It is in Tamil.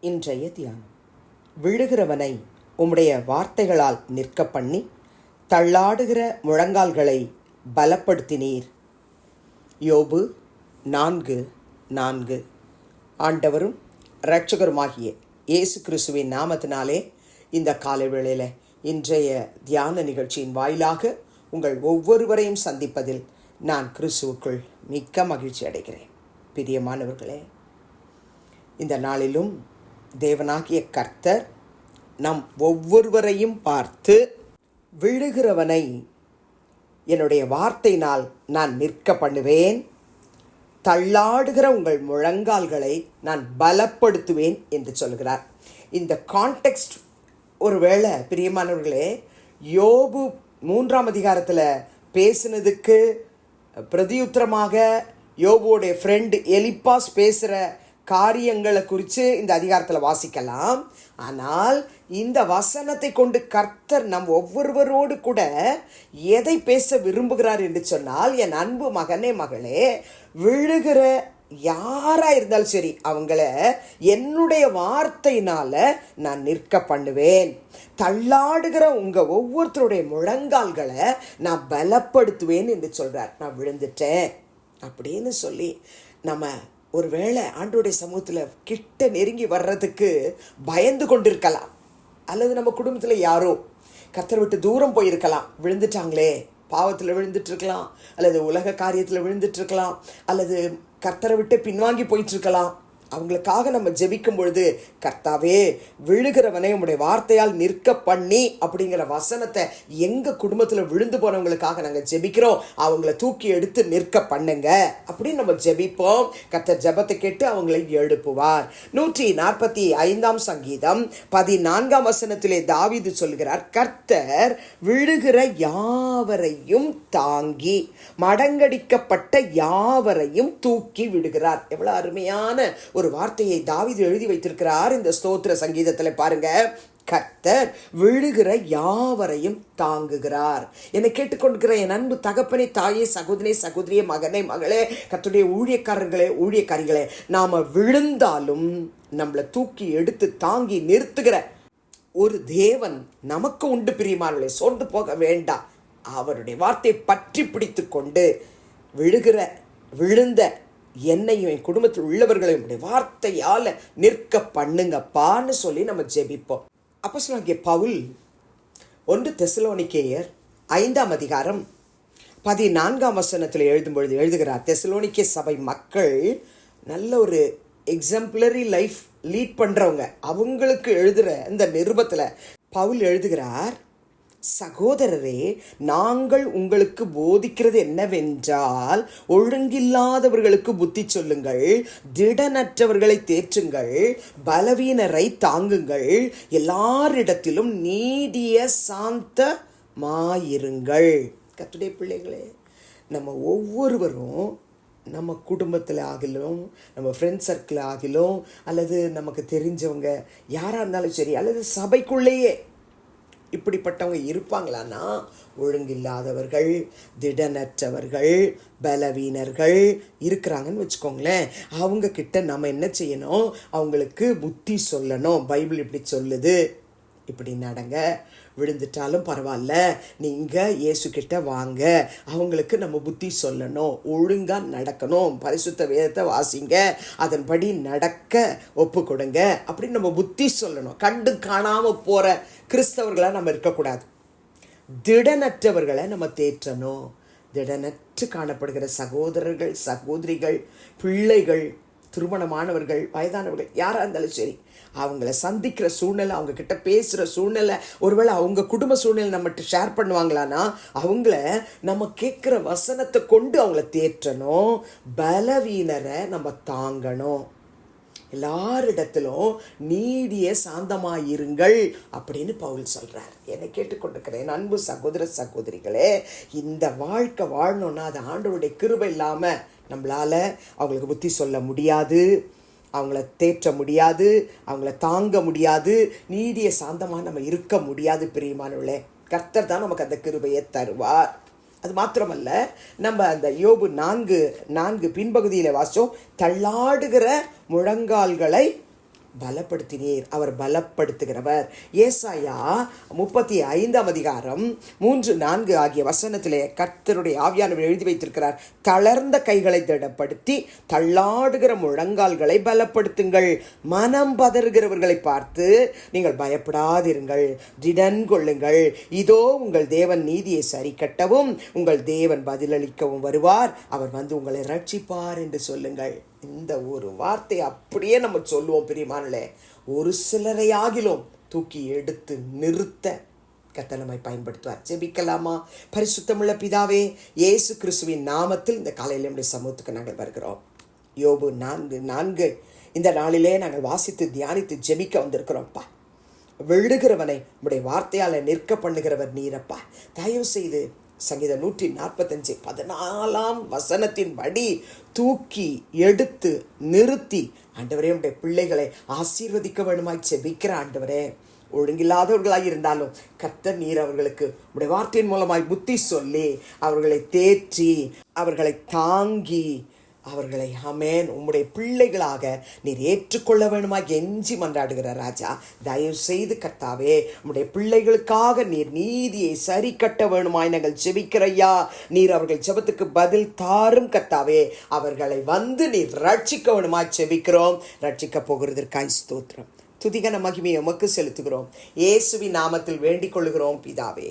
இன்றைய தியானம். விழுகிறவனை உம்முடைய வார்த்தைகளால் நிற்க பண்ணி தள்ளாடுகிற முழங்கால்களை பலப்படுத்தினீர். யோபு நான்கு நான்கு. ஆண்டவரும் இரட்சகருமாகிய இயேசு கிறிஸ்துவின் நாமத்தினாலே இந்த காலை வேளையில் இன்றைய தியான நிகழ்ச்சியின் வாயிலாக உங்கள் ஒவ்வொருவரையும் சந்திப்பதில் நான் கிறிஸ்துவுக்குள் மிக்க மகிழ்ச்சி அடைகிறேன். பிரியமானவர்களே இந்த நாளிலும் தேவனாகிய கர்த்தர் நம் ஒவ்வொருவரையும் பார்த்து விழுகிறவனை என்னுடைய வார்த்தையினால் நான் நிற்க பண்ணுவேன். தள்ளாடுகிற உங்கள் முழங்கால்களை நான் பலப்படுத்துவேன் என்று சொல்கிறார். இந்த கான்டெக்ஸ்ட் ஒருவேளை பிரியமானவர்களே யோபு மூன்றாம் அதிகாரத்தில் பேசினதுக்கு பிரதியுத்தரமாக யோபுவோடைய ஃப்ரெண்டு எலிப்பாஸ் பேசுகிற காரியங்களை குறித்து இந்த அதிகாரத்தில் வாசிக்கலாம். ஆனால் இந்த வசனத்தை கொண்டு கர்த்தர் நம் ஒவ்வொருவரோடு கூட எதை பேச விரும்புகிறார் என்று சொன்னால் என் அன்பு மகனே மகளே விழுகிற யாராக இருந்தாலும் சரி அவங்கள என்னுடைய வார்த்தையினால் நான் நிற்க பண்ணுவேன். தள்ளாடுகிற உங்கள் ஒவ்வொருத்தருடைய முழங்கால்களை நான் பலப்படுத்துவேன் என்று சொல்கிறார் நான் விழுந்துட்டேன் அப்படின்னு சொல்லி நம்ம ஒருவேளை ஆண்டோடைய சமூகத்தில் கிட்ட நெருங்கி வர்றதுக்கு பயந்து கொண்டிருக்கலாம். அல்லது நம்ம குடும்பத்தில் யாரோ கத்தரை விட்டு தூரம் போயிருக்கலாம். விழுந்துட்டாங்களே பாவத்தில் விழுந்துட்டுருக்கலாம். அல்லது உலக காரியத்தில் விழுந்துட்டுருக்கலாம். அல்லது கர்த்தரை விட்டு பின்வாங்கி போயிட்டுருக்கலாம். அவங்களுக்காக நம்ம ஜெபிக்கும் பொழுது கர்த்தாவே விழுகிறவனை உங்களுடைய வார்த்தையால் நிற்க பண்ணி அப்படிங்கிற வசனத்தை எங்கள் குடும்பத்தில் விழுந்து போனவங்களுக்காக நாங்கள் ஜெபிக்கிறோம். அவங்கள தூக்கி எடுத்து நிற்க பண்ணுங்க அப்படின்னு நம்ம ஜெபிப்போம். கர்த்தர் ஜெபத்தை கேட்டு அவங்களை எழுப்புவார். நூற்றி நாற்பத்தி ஐந்தாம் சங்கீதம் பதினான்காம் வசனத்திலே தாவீது சொல்கிறார் கர்த்தர் விழுகிற யாவரையும் தாங்கி மடங்கடிக்கப்பட்ட யாவரையும் தூக்கி விடுகிறார். எவ்வளோ அருமையான ஒரு வார்த்தையை தாவிது எழுதி வைத்திருக்கிறார் இந்த ஸ்தோத்திர சங்கீதத்தில் பாருங்க. கர்த்தர் விழுகிற யாவரையும் தாங்குகிறார். என்னை கேட்டுக்கொண்டிருக்கிற என் அன்பு தகப்பனே தாயே சகோதரி சகோதரியே மகனே மகளே கத்துடைய ஊழியக்காரர்களே ஊழியக்காரிகளே நாம் விழுந்தாலும் நம்மளை தூக்கி எடுத்து தாங்கி நிறுத்துகிற ஒரு தேவன் நமக்கு உண்டு பிரியமானவர்களே சோர்ந்து போக வேண்டாம். அவருடைய வார்த்தையை பற்றி பிடித்து கொண்டு விழுகிற விழுந்த என்னையும் என் குடும்பத்தில் உள்ளவர்களையும் உடைய வார்த்தையால் நிற்க பண்ணுங்கப்பான்னு சொல்லி நம்ம ஜெபிப்போம். அப்போ சொன்னாங்க பவுல் ஒன்று தெசலோனிக்கேயர் ஐந்தாம் அதிகாரம் பதினான்காம் வசனத்தில் எழுதும்பொழுது எழுதுகிறார் தெசலோனிக்கே சபை மக்கள் நல்ல ஒரு எக்ஸாம்பிளரி லைஃப் லீட் பண்ணுறவங்க அவங்களுக்கு எழுதுகிற இந்த நிருபத்தில் பவுல் எழுதுகிறார் சகோதரரே நாங்கள் உங்களுக்கு போதிக்கிறது என்னவென்றால் ஒழுங்கில்லாதவர்களுக்கு புத்தி சொல்லுங்கள் திடனற்றவர்களை தேற்றுங்கள் பலவீனரை தாங்குங்கள் எல்லாரிடத்திலும் நீடிய சாந்தமாயிருங்கள். கத்துடைய பிள்ளைகளே நம்ம ஒவ்வொருவரும் நம்ம குடும்பத்தில் ஆகிலும் நம்ம ஃப்ரெண்ட் சர்க்கிள் ஆகிலும் அல்லது நமக்கு தெரிஞ்சவங்க யாராக இருந்தாலும் சரி அல்லது சபைக்குள்ளேயே இப்படிப்பட்டவங்க இருப்பாங்களான்னா ஒழுங்கில்லாதவர்கள் திடனற்றவர்கள் பலவீனர்கள் இருக்கிறாங்கன்னு வச்சுக்கோங்களேன். அவங்கக்கிட்ட நம்ம என்ன செய்யணும்? அவங்களுக்கு புத்தி சொல்லணும். பைபிள் இப்படி சொல்லுது. இப்படி நடங்க. விழுந்துட்டாலும் பரவாயில்ல. நீங்கள் இயேசு கிட்ட வாங்க. அவங்களுக்கு நம்ம புத்தி சொல்லணும். ஒழுங்காக நடக்கணும். பரிசுத்த வேதத்தை வாசிங்க. அதன்படி நடக்க ஒப்பு கொடுங்க அப்படின்னு நம்ம புத்தி சொல்லணும். கண்டு காணாமல் போகிற கிறிஸ்தவர்களாக நம்ம இருக்கக்கூடாது. திடனற்றவர்களை நம்ம தேற்றணும். திடனற்று காணப்படுகிற சகோதரர்கள் சகோதரிகள் பிள்ளைகள் திருமணமானவர்கள் வயதானவர்கள் யாராக இருந்தாலும் சரி அவங்கள சந்திக்கிற சூழ்நிலை அவங்க கிட்ட பேசுகிற சூழ்நிலை ஒருவேளை அவங்க குடும்ப சூழ்நிலை நம்மகிட்ட ஷேர் பண்ணுவாங்களான்னா அவங்கள நம்ம கேட்குற வசனத்தை கொண்டு அவங்கள தேற்றணும் பலவீனரை நம்ம தாங்கணும். எல்லாரிடத்திலும் நீடிய சாந்தமாயிருங்கள் அப்படின்னு பவுல் சொல்கிறார் என்னை கேட்டுக்கொண்டிருக்கிறேன் அன்பு சகோதர சகோதரிகளே இந்த வாழ்க்கை வாழணும்னா அது ஆண்டவருடைய கிருபை இல்லாமல் நம்மளால் அவங்களுக்கு புத்தி சொல்ல முடியாது அவங்கள தேற்ற முடியாது அவங்கள தாங்க முடியாது நீடிய சாந்தமாக நம்ம இருக்க முடியாது பிரியமானவளே கர்த்தர் தான் நமக்கு அந்த கிருபையை தருவார். அது மாத்திரமல்ல நம்ம அந்த யோபு நான்கு நான்கு பின்பகுதியில் வாசித்தோம் தள்ளாடுகிற முழங்கால்களை பலப்படுத்தினீர். அவர் பலப்படுத்துகிறவர். ஏசாயா முப்பத்தி ஐந்தாம் அதிகாரம் மூன்று நான்கு ஆகிய வசனத்திலே கர்த்தருடைய ஆவியானவர் எழுதி வைத்திருக்கிறார். தளர்ந்த கைகளை திடப்படுத்தி தள்ளாடுகிற முழங்கால்களை பலப்படுத்துங்கள். மனம் பதறுகிறவர்களை பார்த்து நீங்கள் பயப்படாதிருங்கள். திடன் கொள்ளுங்கள். இதோ உங்கள் தேவன் நீதியை சரி கட்டவும் உங்கள் தேவன் பதிலளிக்கவும் வருவார். அவர் வந்து உங்களை ரட்சிப்பார் என்று சொல்லுங்கள். இந்த ஒரு வார்த்தை அப்படியே நம்ம சொல்லுவோம் பிரியமானே ஒரு சிலரை ஆகிலும் தூக்கி எடுத்து நிறுத்த கத்தனமை பயன்படுத்துவார். ஜெபிக்கலாமா? பரிசுத்தமுள்ள பிதாவே இயேசு கிறிஸ்துவின் நாமத்தில் இந்த காலையில் நம்முடைய சமூகத்துக்கு நாங்கள் வருகிறோம். யோபு நான்கு நான்கு. இந்த நாளிலே நாங்கள் வாசித்து தியானித்து ஜெபிக்க வந்திருக்கிறோம்ப்பா. விழுகிறவனை உடைய வார்த்தையால் நிற்க பண்ணுகிறவர் நீரப்பா. தயவு செய்து சங்கீதம் நூற்றி நாற்பத்தஞ்சு பதினாலாம் வசனத்தின் படி தூக்கி எடுத்து நிறுத்தி ஆண்டவரே உடைய பிள்ளைகளை ஆசீர்வதிக்க வேணுமாய் செபிக்கிற ஆண்டவரே. ஒழுங்கில்லாதவர்களாக இருந்தாலும் கர்த்தர் நீர் அவர்களுக்கு உடைய வார்த்தையின் மூலமாய் புத்தி சொல்லி அவர்களை தேற்றி அவர்களை தாங்கி அவர்களை அமேன் உம்முடைய பிள்ளைகளாக நீர் ஏற்றுக்கொள்ள வேணுமா எஞ்சி மன்றாடுகிற ராஜா தயவு செய்து கர்த்தாவே உம்முடைய பிள்ளைகளுக்காக நீர் நீதியை சரி கட்ட வேணுமாய் நாங்கள் ஜெபிக்கிறையா நீர் அவர்கள் ஜெபத்துக்கு பதில் தாரும் கர்த்தாவே அவர்களை வந்து நீர் ரட்சிக்க வேணுமாய் ஜெபிக்கிறோம். ரட்சிக்க போகிறதற்காய் ஸ்தோத்திரம். துதிகன மகிமையை உமக்கு செலுத்துகிறோம். இயேசுவின் நாமத்தில் வேண்டிக் கொள்கிறோம் பிதாவே.